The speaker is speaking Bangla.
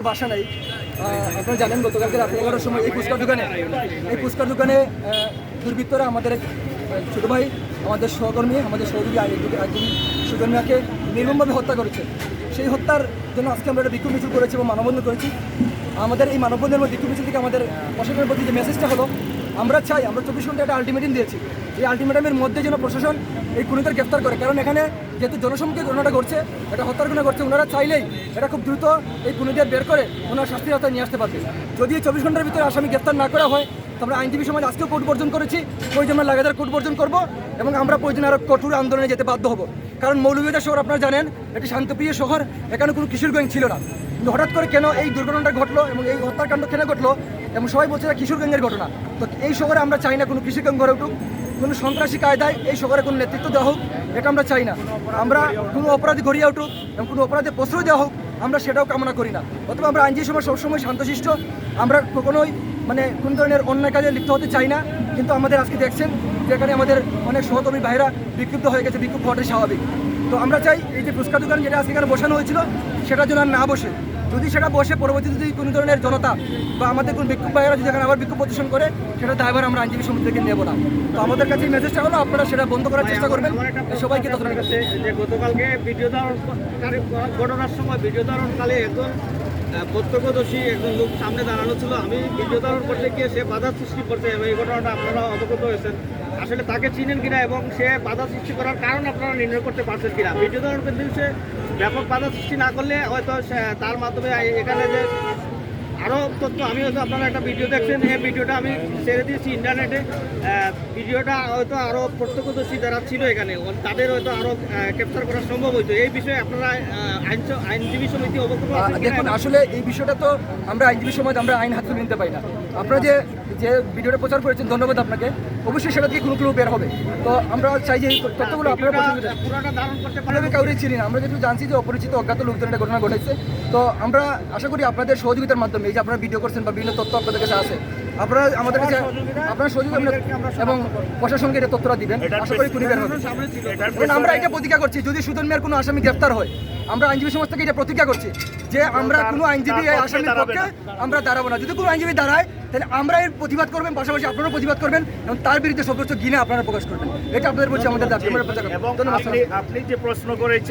কোনো বাসা নাই। আপনারা জানেন, গতকালকে রাত এগারোটার সময় এই ফুচকার দোকানে, এই ফুচকার দোকানে দুর্বৃত্তরা আমাদের ছোট ভাই, আমাদের সহকর্মী, আমাদের সহযোগী আইনজীবী সুজন মিয়াকে নির্মমভাবে হত্যা করেছে। সেই হত্যার জন্য আজকে আমরা একটা বিক্ষোভ মিছিল করেছি এবং মানববন্ধন করেছি। আমাদের এই মানববন্ধনের মধ্যে বিক্ষোভ মিছিল থেকে আমাদের প্রশাসনের প্রতি যে মেসেজটা হলো, আমরা চাই, আমরা চব্বিশ ঘণ্টা একটা আলটিমেটাম দিয়েছি। এই আলটিমেটামের মধ্যে যেন প্রশাসন এই খুনিদের গ্রেফতার করে। কারণ এখানে যেহেতু জনসম্মুখে ঘটনাটা ঘটছে, এটা হত্যার ঘটনা ঘটছে, ওনারা চাইলেই এটা খুব দ্রুত এই খুনিদের বের করে ওনার শাস্তির আওতায় নিয়ে আসতে পারবে। যদি চব্বিশ ঘণ্টার ভিতরে আসামি গ্রেফতার না করা হয় আমরা আইনজীবী সমাজ আজকেও কোর্ট বর্জন করেছি, প্রয়োজন লাগাতার কোর্ট বর্জন করব এবং আমরা প্রয়োজন আরও কঠোর আন্দোলনে যেতে বাধ্য হব। কারণ মৌলভীবাজার শহর আপনারা জানেন একটি শান্তপ্রিয় শহর, এখানে কোনো কিশোর গ্যাং ছিল না। কিন্তু হঠাৎ করে কেন এই দুর্ঘটনাটা ঘটলো এবং এই হত্যাকাণ্ড কেন ঘটলো, এবং সবাই বলছে কিশোর গ্যাংয়ের ঘটনা। তো এই শহরে আমরা চাই না কোনো গ্যাং গড়ে উঠুক কোনো সন্ত্রাসী কায়দায় এই সরকারের কোনো নেতৃত্ব দেওয়া হোক, এটা আমরা চাই না। আমরা কোনো অপরাধী গড়িয়ে উঠুক এবং কোনো অপরাধে প্রশ্রয় দেওয়া হোক, আমরা সেটাও কামনা করি না। অথবা আমরা আইনজীবী সমাজ সবসময় শান্তশিষ্ট, আমরা কখনোই মানে কোন ধরনের অন্যায় কাজে লিপ্ত হতে চাই না। কিন্তু আমাদের আজকে দেখছেন, যেখানে আমাদের অনেক সহকর্মী ভাইরা বিক্ষুব্ধ হয়ে গেছে বিক্ষুব্ধ হওয়াটাই স্বাভাবিক। তো আমরা চাই এই যে ফুচকা দোকান যেটা আজকে বসানো হয়েছিল সেটা যেন না বসে। যদি সেটা বসে পরবর্তীতে যদি কোনো ধরনের জনতা বা আমাদের কোনো বিক্ষোভ ভাইয়েরা যদি এখানে আবার বিক্ষোভ প্রদর্শন করে সেটা দায়ভার আমরা আইনজীবী সমিতি থেকে নেব না। তো আমাদের কাছে এই মেসেজটা হলো আপনারা সেটা বন্ধ করার চেষ্টা করবেন। সবাইকে তথ্য যে গতকালকে ভিডিও ধারণ ঘটনার সময় ভিডিও ধারণকালে একজন প্রত্যক্ষদর্শী একজন লোক সামনে দাঁড়ানো ছিল। আমি ভিডিও ধারণ করতে গিয়ে সে বাধা সৃষ্টি করছে এবং এই ঘটনাটা আপনারা অবগত হয়েছেন। আসলে তাকে চিনেন কিনা এবং সে বাধা সৃষ্টি করার কারণ আপনারা নির্ণয় করতে পারছেন কিনা? ভিডিও ধারণ করতে সে ব্যাপক বাধা সৃষ্টি না করলে হয়তো তার মাধ্যমে এখানে যে আরও তথ্য আমি হয়তো আপনারা একটা ভিডিও দেখছেন এই ভিডিওটা আমি ছেড়ে দিয়েছি ইন্টারনেটে ভিডিওটা হয়তো আরও প্রত্যক্ষদর্শী যারা ছিল এখানে তাদের হয়তো আরও ক্যাপচার করা সম্ভব হইতো। এই বিষয়ে আপনারা আইন আইনজীবী সমিতি অবগত? দেখুন আসলে এই বিষয়টা তো আমরা আইনজীবী সমাজ আমরা আইন হাতে নিতে পারি না। আপনারা যে যে ভিডিওটা প্রচার করেছেন ধন্যবাদ আপনাকে। অবশ্যই সেটা থেকে কোনো ক্লু বের হবে। তো আমরা চাই যে এই তথ্যগুলো আপনারা কাউরে চিনি না। আমরা যেহেতু জানছি যে অপরিচিত অজ্ঞাত লোকজন একটা ঘটনা ঘটেছে। তো আমরা আশা করি আপনাদের সহযোগিতার মাধ্যমে এই আপনারা ভিডিও করছেন বা বিভিন্ন তথ্য আপনাদের কাছে আছে আপনারা আমাদের কাছে আপনারা সহযোগিতা এবং প্রশাসনকে এটা তথ্যটা দিবেন। আশা করি খুনি বের হবে। আমরা এটা প্রতিজ্ঞা করছি যদি সুদন মিয়ার কোনো আসামি গ্রেফতার হয় আমরা আইনজীবী সমাজ থেকে এটা প্রতিজ্ঞা করছি যে আমরা কোনো আইনজীবী আসামির পক্ষে আমরা দাঁড়াবো না। যদি কোনো আইনজীবী দাঁড়ায় তাহলে আমরা এর প্রতিবাদ করবেন পাশাপাশি আপনারাও প্রতিবাদ করবেন এবং তার বিরুদ্ধে সর্বোচ্চ গিনে আপনারা প্রকাশ করবেন। এটা আপনাদের বলছি আমাদের দাবি। আমরা প্রচার আপনি যে প্রশ্ন করেছেন